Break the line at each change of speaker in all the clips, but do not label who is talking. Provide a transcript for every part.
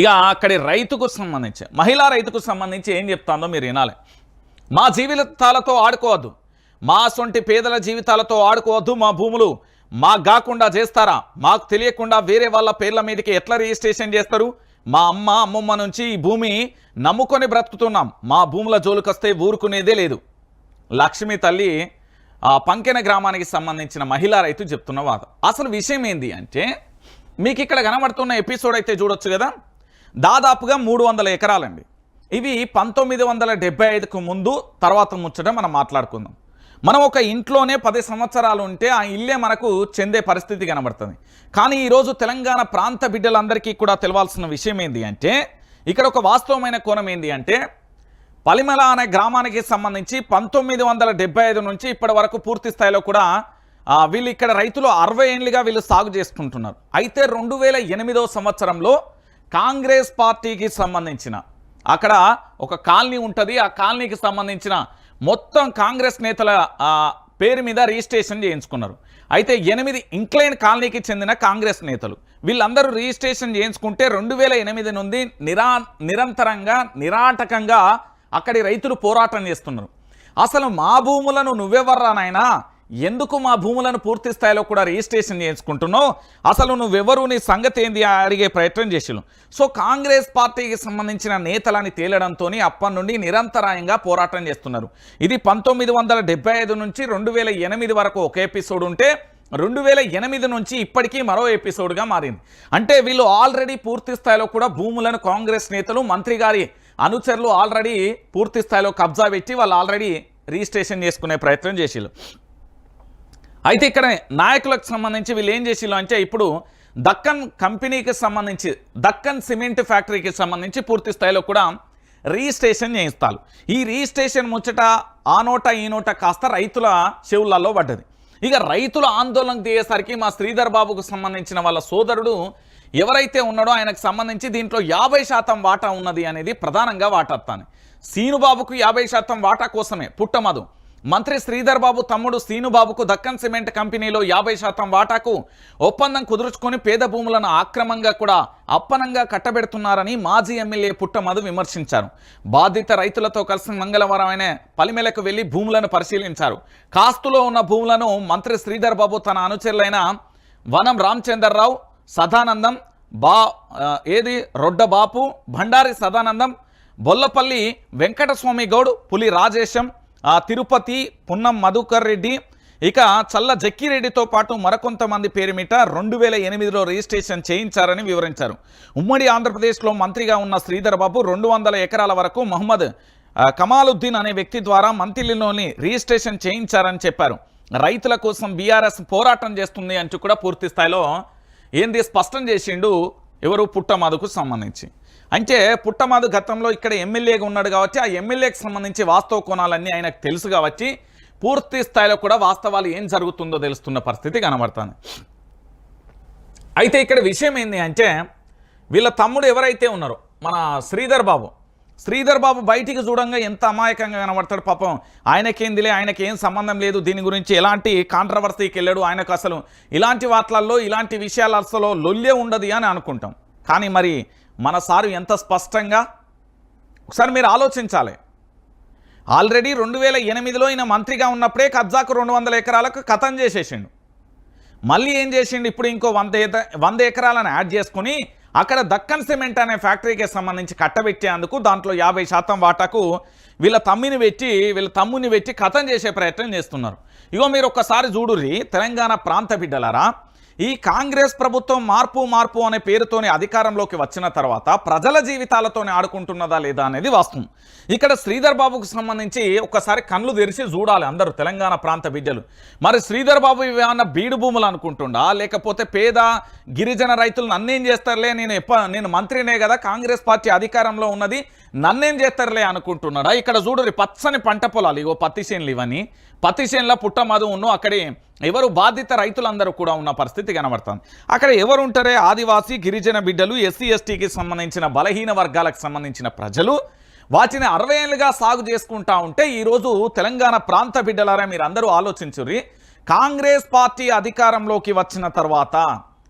ఇక అక్కడి రైతుకు సంబంధించి మహిళా రైతుకు సంబంధించి ఏం చెప్తాందో మీరు వినాలి. మా జీవితాలతో ఆడుకోవద్దు. మా సొంటి పేదల జీవితాలతో ఆడుకోవద్దు మా భూములు. మాకు కాకుండా చేస్తారా? మాకు తెలియకుండా వేరే వాళ్ళ పేర్ల మీదకి ఎట్లా రిజిస్ట్రేషన్ చేస్తారు? మా అమ్మ అమ్మమ్మ నుంచి ఈ భూమి నమ్ముకొని బ్రతుకుతున్నాం. మా భూముల జోలుకొస్తే ఊరుకునేదే లేదు. లక్ష్మి తల్లి ఆ పంకెన గ్రామానికి సంబంధించిన మహిళా రైతు చెప్తున్న వాదం. అసలు విషయం ఏంది అంటే మీకు ఇక్కడ కనబడుతున్న ఎపిసోడ్ అయితే చూడొచ్చు కదా? దాదాపుగా మూడు వందల ఎకరాలండి. ఇవి పంతొమ్మిది వందల డెబ్బై ఐదుకు ముందు తర్వాత ముచ్చట మనం మాట్లాడుకుందాం. మనం ఒక ఇంట్లోనే పది సంవత్సరాలు ఉంటే ఆ ఇల్లే మనకు చెందే పరిస్థితి కనబడుతుంది. కానీ ఈరోజు తెలంగాణ ప్రాంత బిడ్డలందరికీ కూడా తెలవాల్సిన విషయం ఏంటి అంటే ఇక్కడ ఒక వాస్తవమైన కోణం ఏంటి అంటే పలిమల అనే గ్రామానికి సంబంధించి పంతొమ్మిది వందల డెబ్బై ఐదు నుంచి ఇప్పటి వరకు పూర్తి స్థాయిలో కూడా వీళ్ళు ఇక్కడ రైతులు అరవై ఏళ్ళుగా వీళ్ళు సాగు చేసుకుంటున్నారు. అయితే రెండు వేల ఎనిమిదో సంవత్సరంలో కాంగ్రెస్ పార్టీకి సంబంధించిన. అక్కడ ఒక కాలనీ ఉంటుంది. ఆ కాలనీకి సంబంధించిన మొత్తం కాంగ్రెస్ నేతల పేరు మీద రిజిస్ట్రేషన్ చేయించుకున్నారు. అయితే ఎనిమిది ఇంక్లైన్ కాలనీకి చెందిన కాంగ్రెస్ నేతలు వీళ్ళందరూ రిజిస్ట్రేషన్ చేయించుకుంటే రెండు వేల ఎనిమిది నుండి నిరా నిరంతరంగా నిరాటకంగా అక్కడి రైతులు పోరాటం చేస్తున్నారు. అసలు మా భూములను నువ్వెవర్రా నాయనా? ఎందుకు మా భూములను పూర్తి స్థాయిలో కూడా రిజిస్ట్రేషన్ చేయించుకుంటున్నావు? అసలు నువ్వెవరు? నీ సంగతి ఏంది? అడిగే ప్రయత్నం చేసిరు సో కాంగ్రెస్ పార్టీకి సంబంధించిన నేతలని తేలడంతో అప్పటి నుండి నిరంతరాయంగా పోరాటం చేస్తున్నారు. ఇది పంతొమ్మిది వందల ఐదు నుంచి రెండు వేల ఎనిమిది వరకు ఒక ఎపిసోడ్ ఉంటే రెండు వేల ఎనిమిది నుంచి ఇప్పటికీ మరో ఎపిసోడ్గా మారింది. అంటే వీళ్ళు ఆల్రెడీ పూర్తి స్థాయిలో కూడా భూములను కాంగ్రెస్ నేతలు మంత్రి గారి అనుచరులు ఆల్రెడీ పూర్తి స్థాయిలో కబ్జా పెట్టి వాళ్ళు ఆల్రెడీ రిజిస్ట్రేషన్ చేసుకునే ప్రయత్నం చేసిళ్ళు. అయితే ఇక్కడ నాయకులకు సంబంధించి వీళ్ళు ఏం చేసిళ్ళు అంటే ఇప్పుడు దక్కన్ కంపెనీకి సంబంధించి దక్కన్ సిమెంట్ ఫ్యాక్టరీకి సంబంధించి పూర్తి స్థాయిలో కూడా రిజిస్ట్రేషన్ చేయిస్తారు. ఈ రిజిస్ట్రేషన్ ముచ్చట ఆ నోట ఈ నోట కాస్త రైతుల చెవులలో పడ్డది. ఇక రైతుల ఆందోళనకు దిగేసరికి మా శ్రీధర్ బాబుకు సంబంధించిన వాళ్ళ సోదరుడు ఎవరైతే ఉన్నాడో ఆయనకు సంబంధించి దీంట్లో యాభై శాతం వాటా ఉన్నది అనేది ప్రధానంగా వాటాత్తాను సీనుబాబుకు యాభై శాతం వాటా కోసమే పుట్టమదు. మంత్రి శ్రీధర్ బాబు తమ్ముడు శ్రీనుబాబుకు దక్కన్ సిమెంట్ కంపెనీలో యాభై శాతం వాటాకు ఒప్పందం కుదుర్చుకొని పేద భూములను ఆక్రమంగా కూడా అప్పనంగా కట్టబెడుతున్నారని మాజీ ఎమ్మెల్యే పుట్టమధు విమర్శించారు. బాధిత రైతులతో కలిసి మంగళవారం ఆయన పలిమెలకు వెళ్ళి భూములను పరిశీలించారు. కాస్తులో ఉన్న భూములను మంత్రి శ్రీధర్ బాబు తన అనుచరులైన వనం రామచందర్రావు సదానందం బా ఏది? రొడ్డబాపు భండారి సదానందం బొల్లపల్లి వెంకటస్వామి గౌడ్ పులి రాజేశం తిరుపతి పున్నం మధుకర్ రెడ్డి ఇక చల్ల జక్కిరెడ్డితో పాటు మరికొంతమంది పేరు మీట రెండు వేల ఎనిమిదిలో రిజిస్ట్రేషన్ చేయించారని వివరించారు. ఉమ్మడి ఆంధ్రప్రదేశ్లో మంత్రిగా ఉన్న శ్రీధర్ బాబు రెండు వందల ఎకరాల వరకు మహమ్మద్ కమాలుద్దీన్ అనే వ్యక్తి ద్వారా మంత్రిలోని రిజిస్ట్రేషన్ చేయించారని చెప్పారు. రైతుల కోసం బీఆర్ఎస్ పోరాటం చేస్తుంది అంటూ కూడా పూర్తి స్థాయిలో ఏంది స్పష్టం చేసిండు ఎవరు పుట్టమాదుకు సంబంధించి. అంటే పుట్టమాదు గతంలో ఇక్కడ ఎమ్మెల్యేగా ఉన్నాడు కాబట్టి ఆ ఎమ్మెల్యేకి సంబంధించి వాస్తవ కోణాలన్నీ ఆయనకు తెలుసు కాబట్టి పూర్తి స్థాయిలో కూడా వాస్తవాలు ఏం జరుగుతుందో తెలుస్తున్న పరిస్థితి కనబడుతుంది. అయితే ఇక్కడ విషయం ఏంది అంటే వీళ్ళ తమ్ముడు ఎవరైతే ఉన్నారో మన శ్రీధర్ బాబు శ్రీధర్ బాబు బయటికి చూడంగా ఎంత అమాయకంగా కనబడతాడు పాపం. ఆయనకేందిలే ఆయనకి ఏం సంబంధం లేదు దీని గురించి ఎలాంటి కాంట్రవర్సీకి వెళ్ళాడు ఆయనకు అసలు ఇలాంటి వాట్లల్లో ఇలాంటి విషయాలు అసలు లొల్లే ఉండదు అని అనుకుంటాం. కానీ మరి మన సారు ఎంత స్పష్టంగా? ఒకసారి మీరు ఆలోచించాలి. ఆల్రెడీ రెండు వేల ఎనిమిదిలో ఈయన మంత్రిగా ఉన్నప్పుడే కబ్జాకు రెండు వందల ఎకరాలకు కథం చేసేసిండు. మళ్ళీ ఏం చేసిండు? ఇప్పుడు ఇంకో వంద వంద ఎకరాలను యాడ్ చేసుకుని అక్కడ దక్కన్ సిమెంట్ అనే ఫ్యాక్టరీకి సంబంధించి కట్టబెట్టేందుకు దాంట్లో యాభై శాతం వాటాకు వీళ్ళ తమ్మిని పెట్టి వీళ్ళ తమ్ముని పెట్టి కథం చేసే ప్రయత్నం చేస్తున్నారు. ఇగో మీరు ఒక్కసారి చూడుర్రి తెలంగాణ ప్రాంత బిడ్డలారా ఈ కాంగ్రెస్ ప్రభుత్వం మార్పు మార్పు అనే పేరుతోని అధికారంలోకి వచ్చిన తర్వాత ప్రజల జీవితాలతోనే ఆడుకుంటున్నదా లేదా అనేది వాస్తవం. ఇక్కడ శ్రీధర్ బాబుకు సంబంధించి ఒక్కసారి కళ్ళు తెరిచి చూడాలి అందరూ తెలంగాణ ప్రాంత బిడ్డలు. మరి శ్రీధర్ బాబు ఇవి ఏమన్నా బీడు భూములు అనుకుంటుండా? లేకపోతే పేద గిరిజన రైతులు నన్నేం చేస్తారులే? నేను ఎప్ప నేను మంత్రినే కదా కాంగ్రెస్ పార్టీ అధికారంలో ఉన్నది. నన్నేం చేస్తారులే అనుకుంటున్నాడా? ఇక్కడ చూడు పచ్చని పంట పొలాలు. ఇవో పత్తి చేనులు ఇవన్నీ. పత్తి చేనుల పుట్టమధు ఉన్ను అక్కడే ఎవరు బాధిత రైతులందరూ కూడా ఉన్న పరిస్థితి కనబడుతుంది. అక్కడ ఎవరు ఉంటారే ఆదివాసీ గిరిజన బిడ్డలు ఎస్సీ ఎస్టీకి సంబంధించిన బలహీన వర్గాలకు సంబంధించిన ప్రజలు. వాటిని అరవై ఏళ్ళుగా సాగు చేసుకుంటా ఉంటే ఈరోజు తెలంగాణ ప్రాంత బిడ్డలారా మీరు అందరూ ఆలోచించుర్రి. కాంగ్రెస్ పార్టీ అధికారంలోకి వచ్చిన తర్వాత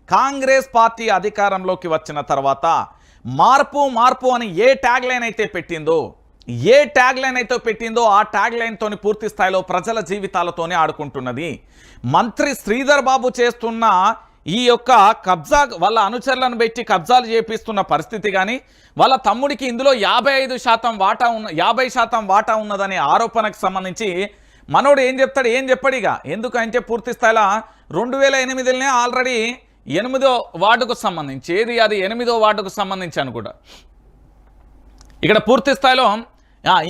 కాంగ్రెస్ పార్టీ అధికారంలోకి వచ్చిన తర్వాత మార్పు మార్పు అని ఏ ట్యాగ్ లైన్ అయితే పెట్టిందో ఏ ట్యాగ్ లైన్ అయితే పెట్టిందో ఆ ట్యాగ్ లైన్తోని పూర్తి స్థాయిలో ప్రజల జీవితాలతోనే ఆడుకుంటున్నది. మంత్రి శ్రీధర్ బాబు చేస్తున్న ఈ యొక్క కబ్జా వాళ్ళ అనుచరులను పెట్టి కబ్జాలు చేపిస్తున్న పరిస్థితి కానీ వాళ్ళ తమ్ముడికి ఇందులో యాభై ఐదు శాతం వాటా ఉన్న యాభై శాతం వాటా ఉన్నదనే ఆరోపణకు సంబంధించి మనోడు ఏం చెప్తాడు ఏం చెప్పాడు ఇక? ఎందుకంటే పూర్తి స్థాయిలో రెండు వేల ఎనిమిదిలోనే ఆల్రెడీ ఎనిమిదో వార్డుకు సంబంధించి ఏది అది ఎనిమిదో వార్డుకు సంబంధించి అనుకుంటా. ఇక్కడ పూర్తి స్థాయిలో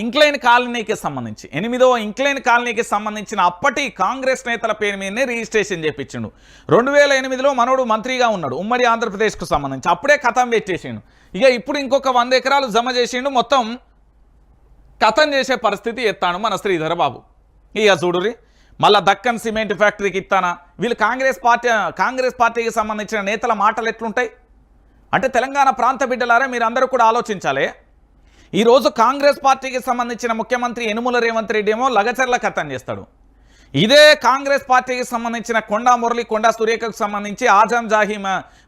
ఇంక్లైన్ కాలనీకి సంబంధించి ఎనిమిదో ఇంక్లైన్ కాలనీకి సంబంధించిన అప్పటి కాంగ్రెస్ నేతల పేరు మీదనే రిజిస్ట్రేషన్ చేపించిండు. రెండు వేల ఎనిమిదిలో మనోడు మంత్రిగా ఉన్నాడు ఉమ్మడి ఆంధ్రప్రదేశ్కు సంబంధించి అప్పుడే కథం పెట్టేసిండు. ఇక ఇప్పుడు ఇంకొక వంద ఎకరాలు జమ చేసిండు మొత్తం కథం చేసే పరిస్థితి ఎత్తాను మన శ్రీధర బాబు ఇక చూడురి మళ్ళీ దక్కన్ సిమెంట్ ఫ్యాక్టరీకి ఇస్తానా? వీళ్ళు కాంగ్రెస్ పార్టీ కాంగ్రెస్ పార్టీకి సంబంధించిన నేతల మాటలు ఎట్లుంటాయి? అంటే తెలంగాణ ప్రాంత బిడ్డలారా మీరు అందరూ కూడా ఆలోచించాలి. ఈరోజు కాంగ్రెస్ పార్టీకి సంబంధించిన ముఖ్యమంత్రి యనుమల రేవంత్ రెడ్డి ఏమో లగచర్ల కథం చేస్తాడు. ఇదే కాంగ్రెస్ పార్టీకి సంబంధించిన కొండా మురళి కొండా సురేఖకు సంబంధించి ఆజం జాహీమ్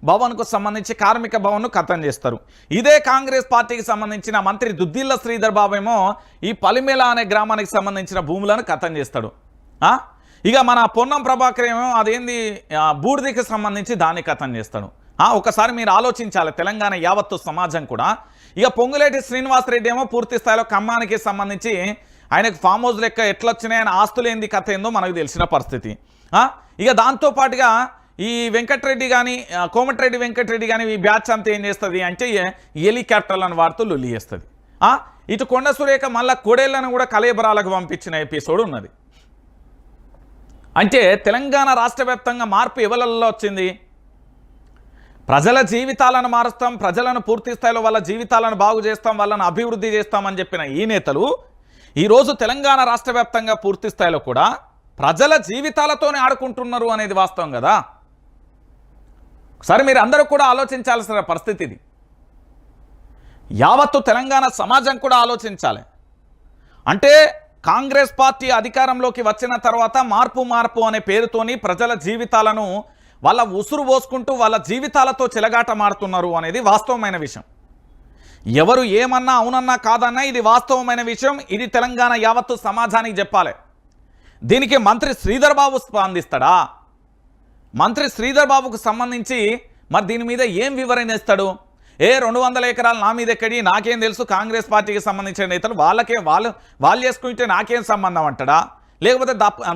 భవన్కు సంబంధించి కార్మిక భవన్ను కథం చేస్తారు. ఇదే కాంగ్రెస్ పార్టీకి సంబంధించిన మంత్రి దుద్దిల్ల శ్రీధర్ బాబు ఏమో ఈ పలిమేల అనే గ్రామానికి సంబంధించిన భూములను కథం చేస్తాడు. ఇక మన పొన్నం ప్రభాకర్ ఏమో అదేంది? బూడిదకి సంబంధించి దాన్ని కథం చేస్తాడు ఒకసారి మీరు ఆలోచించాలి తెలంగాణ యావత్తు సమాజం కూడా. ఇక పొంగులేటి శ్రీనివాసరెడ్డి ఏమో పూర్తి స్థాయిలో ఖమ్మానికి సంబంధించి ఆయనకు ఫామ్ హౌస్ లెక్క ఎట్లా వచ్చినాయి ఆయన ఆస్తులు ఏంది కథ ఏందో మనకు తెలిసిన పరిస్థితి. ఇక దాంతోపాటుగా ఈ వెంకటరెడ్డి కానీ కోమటిరెడ్డి వెంకటరెడ్డి కానీ ఈ బ్యాచ్ అంతా ఏం చేస్తుంది అంటే హెలికాప్టర్లను వాడుతూ లొల్లి చేస్తుంది. ఇటు కొండ సురేఖ మళ్ళీ కోడేళ్ళను కూడా కలేబరాలకు పంపించిన ఎపిసోడ్ ఉన్నది. అంటే తెలంగాణ రాష్ట్ర వ్యాప్తంగా మార్పు ఎవరిలో వచ్చింది? ప్రజల జీవితాలను మారుస్తాం ప్రజలను పూర్తి స్థాయిలో వాళ్ళ జీవితాలను బాగు చేస్తాం వాళ్ళని అభివృద్ధి చేస్తామని చెప్పిన ఈ నేతలు ఈరోజు తెలంగాణ రాష్ట్ర వ్యాప్తంగా పూర్తి స్థాయిలో కూడా ప్రజల జీవితాలతోనే ఆడుకుంటున్నారు అనేది వాస్తవం కదా? ఒకసారి మీరు అందరూ కూడా ఆలోచించాల్సిన పరిస్థితి ఇది. యావత్తు తెలంగాణ సమాజం కూడా ఆలోచించాలి. అంటే కాంగ్రెస్ పార్టీ అధికారంలోకి వచ్చిన తర్వాత మార్పు మార్పు అనే పేరుతోని ప్రజల జీవితాలను వాళ్ళ ఉసురు పోసుకుంటూ వాళ్ళ జీవితాలతో చెలగాట మారుతున్నారు అనేది వాస్తవమైన విషయం. ఎవరు ఏమన్నా అవునన్నా కాదన్నా ఇది వాస్తవమైన విషయం. ఇది తెలంగాణ యావత్తు సమాజానికి చెప్పాలి. దీనికి మంత్రి శ్రీధర్ బాబు స్పందిస్తాడా? మంత్రి శ్రీధర్ బాబుకు సంబంధించి మరి దీని మీద ఏం వివరణ ఇస్తాడు? ఏ రెండు వందల ఎకరాలు నా మీద ఎక్కడి? నాకేం తెలుసు. కాంగ్రెస్ పార్టీకి సంబంధించిన నేతలు వాళ్ళకే వాళ్ళు వాళ్ళు చేసుకుంటే నాకేం సంబంధం అంటాడా? లేకపోతే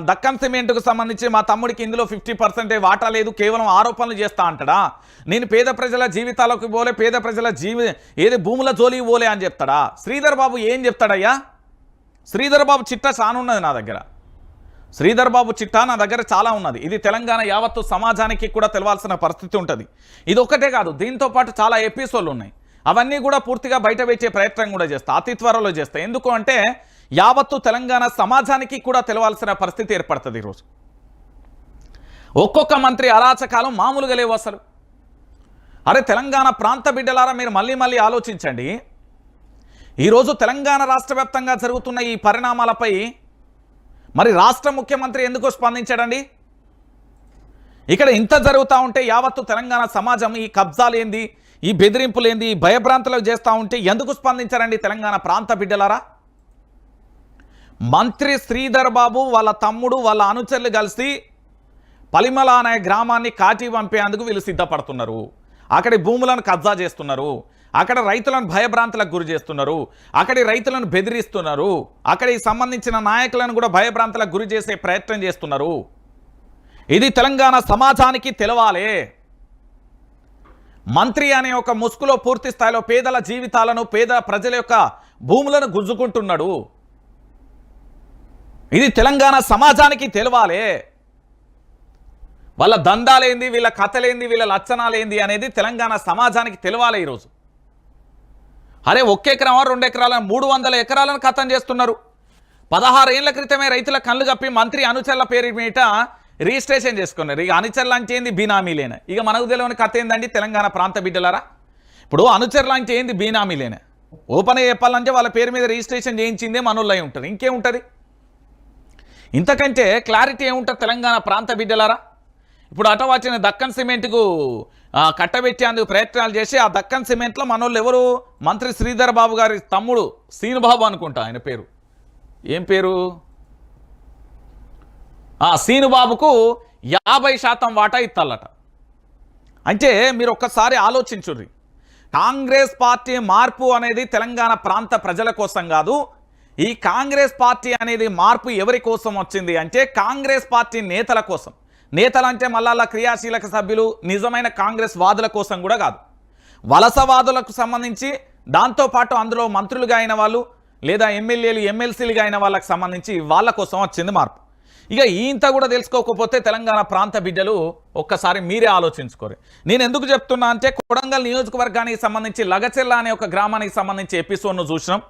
దక్కన్ సిమెంట్కు సంబంధించి మా తమ్ముడికి ఇందులో ఫిఫ్టీ పర్సెంటే వాటా లేదు కేవలం ఆరోపణలు చేస్తా అంటాడా? నేను పేద ప్రజల జీవితాలకు పోలే పేద ప్రజల జీవి ఏది భూముల జోలికి పోలే అని చెప్తాడా? శ్రీధర్ బాబు ఏం చెప్తాడయ్యా? శ్రీధర్ బాబు చిట్ట చానున్నది నా దగ్గర. శ్రీధర్ బాబు చిట్టా నా దగ్గర చాలా ఉన్నది. ఇది తెలంగాణ యావత్తు సమాజానికి కూడా తెలవాల్సిన పరిస్థితి ఉంటుంది. ఇది ఒక్కటే కాదు దీంతో పాటు చాలా ఎపిసోడ్లు ఉన్నాయి. అవన్నీ కూడా పూర్తిగా బయట పెట్టే ప్రయత్నం కూడా చేస్తా అతి త్వరలో చేస్తా. ఎందుకు అంటే యావత్తు తెలంగాణ సమాజానికి కూడా తెలవాల్సిన పరిస్థితి ఏర్పడుతుంది ఈరోజు. ఒక్కొక్క మంత్రి అరాచకాలం మామూలుగా లేవు అసలు. అరే తెలంగాణ ప్రాంత బిడ్డలారా మీరు మళ్ళీ మళ్ళీ ఆలోచించండి. ఈరోజు తెలంగాణ రాష్ట్ర జరుగుతున్న ఈ పరిణామాలపై మరి రాష్ట్ర ముఖ్యమంత్రి ఎందుకు స్పందించాడండి? ఇక్కడ ఇంత జరుగుతూ ఉంటే యావత్తు తెలంగాణ సమాజం ఈ కబ్జాలేంది ఈ బెదిరింపులేంది ఈ భయభ్రాంతులకు చేస్తూ ఉంటే ఎందుకు స్పందించారండి తెలంగాణ ప్రాంత బిడ్డలారా? మంత్రి శ్రీధర్ బాబు వాళ్ళ తమ్ముడు వాళ్ళ అనుచరులు కలిసి పలిమల అనే గ్రామాన్ని కాటి పంపేందుకు వీళ్ళు సిద్ధపడుతున్నారు. అక్కడి భూములను కబ్జా చేస్తున్నారు. అక్కడ రైతులను భయభ్రాంతులకు గురి చేస్తున్నారు. అక్కడి రైతులను బెదిరిస్తున్నారు. అక్కడికి సంబంధించిన నాయకులను కూడా భయభ్రాంతులకు గురి చేసే ప్రయత్నం చేస్తున్నారు. ఇది తెలంగాణ సమాజానికి తెలవాలే. మంత్రి అనే ఒక ముసుగులో పూర్తి స్థాయిలో పేదల జీవితాలను పేద ప్రజల యొక్క భూములను గుంజుకుంటున్నాడు. ఇది తెలంగాణ సమాజానికి తెలవాలే. వాళ్ళ దందాలేంది వీళ్ళ కథలేంది వీళ్ళ లచ్చనాలేంది అనేది తెలంగాణ సమాజానికి తెలవాలి ఈరోజు. అరే ఒక్క ఎకరమా రెండు ఎకరాల మూడు వందల ఎకరాలను కథం చేస్తున్నారు. పదహారు ఏళ్ళ క్రితమే రైతుల కళ్ళు కప్పి మంత్రి అనుచరుల పేరు మీద రిజిస్ట్రేషన్ చేసుకున్నారు. ఇక అనుచరులు అంటే ఏంది? బీనామీలేనే. ఇక మనకు తెలియని కథ ఏందండి తెలంగాణ ప్రాంత బిడ్డలారా? ఇప్పుడు అనుచరులు అంటే ఏంది? బీనామీలేనే. ఓపెన్ చెప్పాలంటే వాళ్ళ పేరు మీద రిజిస్ట్రేషన్ చేయించిందే మనోళ్ళై ఉంటుంది ఇంకేముంటుంది? ఇంతకంటే క్లారిటీ ఏముంటుంది తెలంగాణ ప్రాంత బిడ్డలారా? ఇప్పుడు అటవాచిన దక్కన్ సిమెంట్కు కట్టబెట్టేందుకు ప్రయత్నాలు చేసి ఆ దక్కన్ సిమెంట్లో మనోళ్ళు ఎవరు? మంత్రి శ్రీధర్ బాబు గారి తమ్ముడు సీనుబాబు అనుకుంటా ఆయన పేరు. ఏం పేరు? ఆ సీనుబాబుకు యాభై శాతం వాటా ఇత్తల్లట. అంటే మీరు ఒక్కసారి ఆలోచించుర్రి. కాంగ్రెస్ పార్టీ మార్పు అనేది తెలంగాణ ప్రాంత ప్రజల కోసం కాదు. ఈ కాంగ్రెస్ పార్టీ అనేది మార్పు ఎవరి కోసం వచ్చింది అంటే కాంగ్రెస్ పార్టీ నేతల కోసం. నేతలంటే మల్లాల మళ్ళా క్రియాశీలక సభ్యులు నిజమైన కాంగ్రెస్ వాదుల కోసం కూడా కాదు. వలసవాదులకు సంబంధించి దాంతోపాటు అందులో మంత్రులుగా అయిన వాళ్ళు లేదా ఎమ్మెల్యేలు ఎమ్మెల్సీలుగా అయిన వాళ్ళకి సంబంధించి వాళ్ళ కోసం వచ్చింది మార్పు. ఇక ఇంత కూడా తెలుసుకోకపోతే తెలంగాణ ప్రాంత బిడ్డలు ఒక్కసారి మీరే ఆలోచించుకోరు. నేను ఎందుకు చెప్తున్నా అంటే కొడంగల్ నియోజకవర్గానికి సంబంధించి లగచెల్ల అనే ఒక గ్రామానికి సంబంధించి ఎపిసోడ్ను చూసినాం.